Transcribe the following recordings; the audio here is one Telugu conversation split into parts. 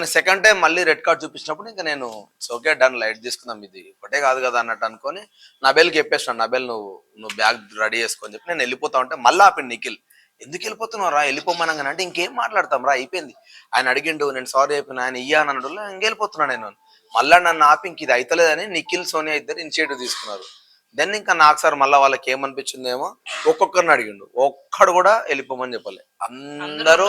కానీ సెకండ్ టైం మళ్ళీ రెడ్ కార్డ్ చూపించినప్పుడు ఇంకా నేను ఓకే డన్ లైట్ తీసుకుందాం. ఇది ఒకటే కాదు కదా అన్నట్టు అనుకొని నబేల్కి చెప్పేసినాను నబేల్ నువ్వు నువ్వు బ్యాగ్ రెడీ చేసుకొని చెప్పి నేను వెళ్ళిపోతా ఉంటే మళ్ళీ ఆపిండు నిఖిల్. ఎందుకు వెళ్ళిపోతున్నావు రా? వెళ్ళిపోమనగానే. అంటే ఇంకేం మాట్లాడతాం రా? అయిపోయింది. ఆయన అడిగిండు నేను సారీ అయిపోయినా ఆయన ఇయ్యా అని అన్నాడు. ఇంకెళ్ళిపోతున్నా నేను. మళ్ళీ నన్ను ఆపి ఇంక ఇది అవుతలేదని నిఖిల్ సోనియా ఇద్దరు ఇనిషియేటివ్ తీసుకున్నారు. దెన్ ఇంకా నాకు సార్ మళ్ళీ వాళ్ళకి ఏమనిపించిందేమో ఒక్కొక్కరిని అడిగిండు. ఒక్కడు కూడా వెళ్ళిపోమని చెప్పలే. అందరూ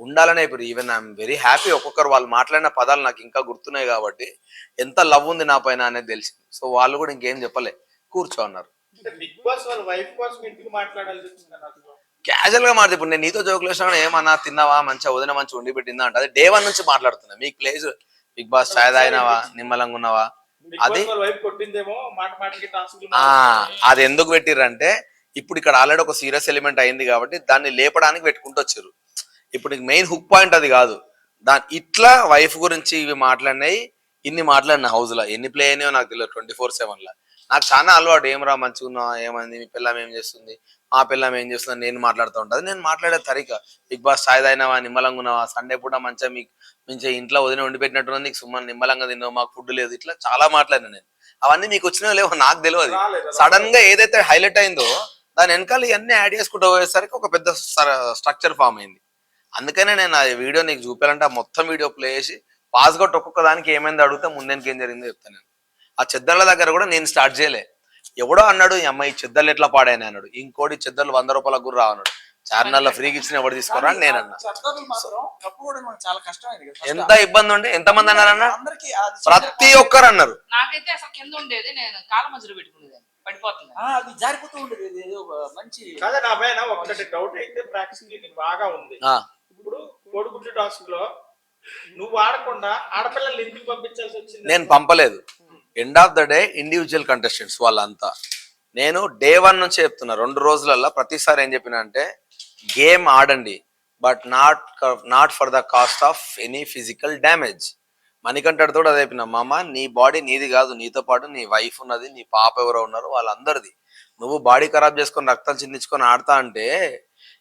ఉండాలనే ఇప్పుడు ఈవెన్ ఐఎమ్ వెరీ హ్యాపీ ఒక్కొక్కరు వాళ్ళు మాట్లాడిన పదాలు నాకు ఇంకా గుర్తున్నాయి కాబట్టి ఎంత లవ్ ఉంది నా పైన అనేది తెలిసింది. సో వాళ్ళు కూడా ఇంకేం చెప్పలే. కూర్చో అన్నారు. క్యాజువల్గా మాట్లాడు. ఇప్పుడు నేను నీతో జోకులు వేసినా ఏమన్నా తిన్నావా? మంచిగా వదిన మంచిగా వండి పెట్టిందా అంటే అది డే వన్ నుంచి మాట్లాడుతున్నా. మీకు ప్లేస్ బిగ్ బాస్ చాయ్ తాగినావా? నిమ్మలంగా ఉన్నావా? అది- అది ఎందుకు పెట్టిర్రంటే ఇప్పుడు ఇక్కడ ఆల్రెడీ ఒక సీరియస్ ఎలిమెంట్ అయింది కాబట్టి దాన్ని లేపడానికి పెట్టుకుంటూ వచ్చారు. ఇప్పుడు మెయిన్ హుక్ పాయింట్ అది కాదు. దాని ఇట్లా వైఫ్ గురించి ఇవి మాట్లాడినాయి ఇన్ని మాట్లాడిన హౌస్లో. ఎన్ని ప్లే అయినాయో నాకు తెలియదు ట్వంటీ ఫోర్ సెవెన్లో. నాకు చాలా అలవాటు ఏం రా మంచిగా ఉన్నావా ఏమైంది? మీ పిల్లం ఏం చేస్తుంది? మా పిల్లం ఏం చేస్తుంది? నేను మాట్లాడుతూ ఉంటుంది నేను మాట్లాడే తరిక. బిగ్ బాస్ ఛాయ్ తాగినావా? నిమ్మలంగా ఉన్నావా? సండే పూట మంచిగా మీకు మంచిగా ఇంట్లో వదిన వండి పెట్టినట్టు నీకు సుమ్మని నిమ్మలంగా తిన్నావు మాకు ఫుడ్ లేదు. ఇట్లా చాలా మాట్లాడినా నేను. అవన్నీ మీకు వచ్చినాయో లేవో నాకు తెలియదు. సడన్గా ఏదైతే హైలైట్ అయిందో దాని వెనకాల ఇవన్నీ యాడ్ చేసుకుంటూ పోయేసరికి ఒక పెద్ద స్ట్రక్చర్ ఫామ్ అయింది. అందుకనే నేను ఆ వీడియో నీకు చూపాలంటే ఆ మొత్తం వీడియో ప్లే చేసి పాస్ కొట్టి ఒక్కొక్క దానికి ఏమైంది అడిగితే ముందేనికి ఏం జరిగిందో చెప్తాను నేను. ఆ చెద్దర్ల దగ్గర కూడా నేను స్టార్ట్ చేయలే. ఎవడో అన్నాడు ఈ అమ్మాయి చెద్దర్లు ఎట్లా పాడాయని అన్నాడు. ఇంకోటి చెద్దర్లు వంద రూపాయలకు కూడా రావు అన్నాడు చార్నల్లో ఫ్రీకి ఇచ్చిన ఎవడు తీసుకోరా నేను అన్నా. ఎంత ఇబ్బంది ఉండే ఎంత మంది అన్నారన్న ప్రతి ఒక్కరు అన్నారు. నాకైతే అసలు కింద ఉండేది నేను కాళ్ళ మధ్యలో పెట్టుకునేదాన్ని. పడిపోతుంది. ఆ, అది జారిపోతూ ఉండేది మంచి డౌట్ అయితే ప్రాక్టీసింగ్ బాగా ఉంది. ఆ, టాస్క్లో నువ్వు ఆడకుండా ఆడపిల్లలు ఎందుకు పంపించాల్సి వచ్చింది. నేను పంపలేదు. End of the day individual contestants వాళ్ళంతా. నేను డే వన్ నుంచి చెప్తున్నా రెండు రోజులల్లో ప్రతిసారి ఏం చెప్పిన అంటే గేమ్ ఆడండి but not not for the cost of any physical damage మణికంఠతో కూడా అదే చెప్పిన మామ నీ బాడీ నీది కాదు నీతో పాటు నీ వైఫ్ ఉన్నది నీ పాప ఎవరో ఉన్నారు వాళ్ళందరిది. నువ్వు బాడీ ఖరాబ్ చేసుకొని రక్తం చిందించుకొని ఆడతా అంటే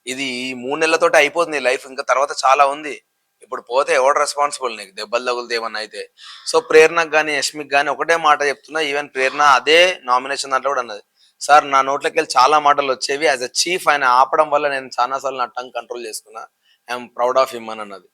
ఇది ఈ మూడు నెలలతోటి అయిపోతుంది లైఫ్ ఇంకా తర్వాత చాలా ఉంది. ఇప్పుడు పోతే ఎవడు రెస్పాన్సిబుల్ నీకు? దెబ్బలు తగులుతే ఏమన్నా అయితే. సో ప్రేరణకు కానీ యష్మికి కానీ ఒకటే మాట చెప్తున్నా ఈవెన్ ప్రేరణ అదే నామినేషన్ దాంట్లో కూడా అన్నది సార్ నా నోట్లోకి వెళ్ళి చాలా మాటలు వచ్చేవి. యాజ్ అ చీఫ్ ఆయన ఆపడం వల్ల నేను చాలాసార్లు నా టంగ్ కంట్రోల్ చేసుకున్నా. ఐఎమ్ ప్రౌడ్ ఆఫ్ హిమ్ అని అన్నది.